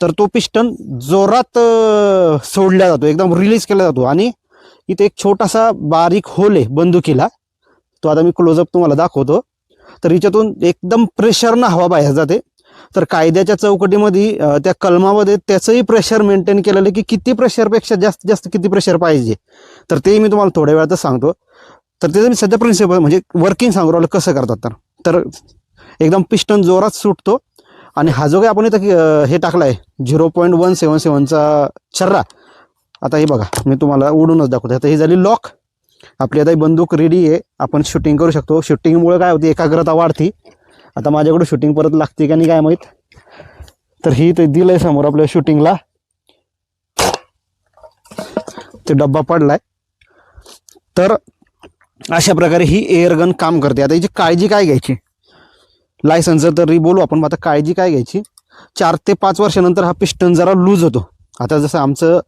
तर तो पिस्टन जोरात सोडला जातो एकदम रिलीज केला जातो. आणि इथे एक छोटासा बारीक होल आहे बंदुकीला. तो आता मी क्लोजअप तुम्हाला दाखवतो. तर हिच्यातून एकदम प्रेशरनं हवा बाहेर जाते. तर कायद्याच्या चौकटीमध्ये त्या कलमामध्ये त्याचंही प्रेशर मेंटेन केलेलं की किती प्रेशरपेक्षा जास्त जास्त किती प्रेशर पाहिजे. तर तेही मी तुम्हाला थोड्या वेळातच सांगतो. तर त्याचं मी सध्या प्रिन्सिपल म्हणजे वर्किंग सांगू राहिलं कसं करतात तर. तर एकदम पिस्टन जोरात सुटतो. आणि हा जो काही आपण इथं हे टाकला आहे झिरो पॉईंट वन सेवन सेवनचा छर्रा आता हे बघा मी तुम्हाला उडूनच दाखवतो. आता ही झाली लॉक आपली आता ही बंदूक रेडी आहे. आपण शूटिंग करू शकतो. शूटिंगमुळे काय होते? एकाग्रता वाढते. आता माझ्याकडे शूटिंग परत लागते का नाही काय माहीत? तर ही ते दिलं आहे समोर आपल्या शूटिंगला ते डब्बा पडलाय. तर अशा प्रकारे ही एअरगन काम करते. आता याची काळजी काय घ्यायची? लायसन्सचं तरी बोलू आपण आता काळजी काय घ्यायची? चार ते पाच वर्षानंतर हा पिस्टन जरा लूज होतो. आता जसं आमचं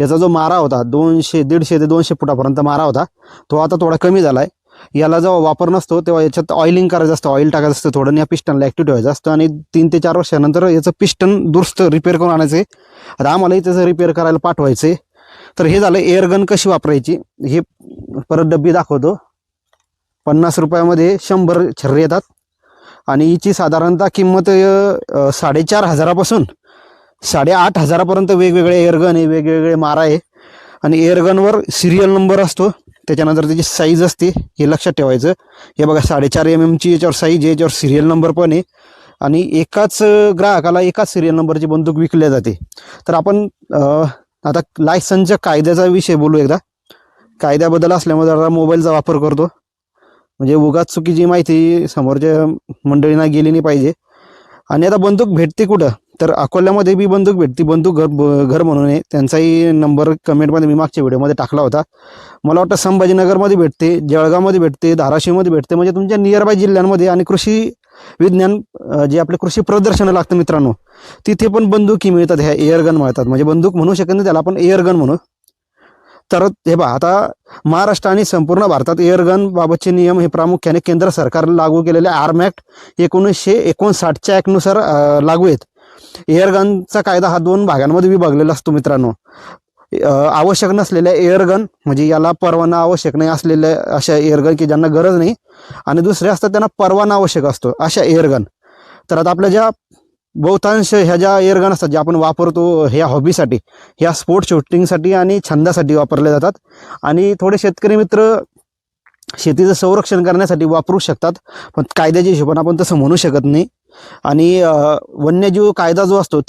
याचा जो मारा होता दोनशे दीडशे ते दोनशे फुटापर्यंत मारा होता तो आता थोडा कमी झाला आहे याला जेव्हा वापर नसतो तेव्हा याच्यात ऑइलिंग करायचं असतं ऑइल टाकायचं असतं थोडं या पिस्टनला ॲक्टिव्ह ठेवायचं असतं आणि तीन ते चार वर्षानंतर याचं पिस्टन दुरुस्त रिपेअर करून आणायचं. आता आम्हालाही त्याचं रिपेअर करायला पाठवायचं तर हे झालं एअरगन कशी वापरायची? हे परत डब्बी दाखवतो. पन्नास रुपयामध्ये शंभर छर्रे येतात. आणि हिची साधारणतः किंमत साडेचार हजारापासून साडेआठ हजारापर्यंत वेगवेगळे एअरगन आहे वेगवेगळे मारा आहे. आणि एअरगनवर सिरियल नंबर असतो. त्याच्यानंतर त्याची साईज असते हे लक्षात ठेवायचं. हे बघा साडेचार एम एमची याच्यावर साईज आहे याच्यावर सिरियल नंबर पण आहे. आणि एकाच ग्राहकाला एकाच सिरियल नंबरची बंदूक विकल्या जाते. तर आपण आता लायसनच्या कायद्याचा विषय बोलू एकदा. कायद्याबद्दल असल्यामुळे जरा मोबाईलचा वापर करतो. म्हणजे उगाच चुकीची माहिती समोरच्या मंडळींना गेली नाही पाहिजे. आणि आता बंदूक भेटते कुठं? तर अकोल्यामध्ये बी बंदूक भेटते. बंदूक घर ब- घर म्हणून आहे. त्यांचाही नंबर कमेंटमध्ये मी मागच्या व्हिडिओमध्ये टाकला होता. मला वाटतं संभाजीनगरमध्ये भेटते जळगावमध्ये भेटते धाराशिवमध्ये भेटते. म्हणजे तुमच्या नियरबाय जिल्ह्यांमध्ये आणि कृषी विज्ञान जे आपले कृषी प्रदर्शनं लागतं मित्रांनो तिथे पण बंदुकी मिळतात ह्या एअरगन मिळतात. म्हणजे बंदूक म्हणू शकत नाही त्याला आपण एअरगन म्हणू. तर हे बा आता महाराष्ट्र आणि संपूर्ण भारतात एअरगन बाबतचे नियम हे प्रामुख्याने केंद्र सरकार लागू केलेले आर्म ॲक्ट एकोणीसशे एकोणसाठच्या ॲक्टनुसार लागू आहेत. एअरगनचा कायदा हा दोन भागांमध्ये विभागलेला असतो मित्रांनो. आवश्यक नसलेल्या एअरगन म्हणजे याला परवाना आवश्यक नाही असलेल्या अशा एअरगन की ज्यांना गरज नाही. आणि दुसरे असतात त्यांना परवाना आवश्यक असतो अशा एअरगन. तर आता आपल्या ज्या बहुतांश ह्या ज्या एअरगन असतात ज्या आपण वापरतो ह्या हॉबीसाठी ह्या स्पोर्ट शूटिंगसाठी आणि छंदासाठी वापरल्या जातात. आणि थोडे शेतकरी मित्र शेतीचं संरक्षण करण्यासाठी वापरू शकतात पण कायद्याच्या हिशोबाने आपण तसं म्हणू शकत नाही. आणि वन्यजीव कायदा जो असतो त्या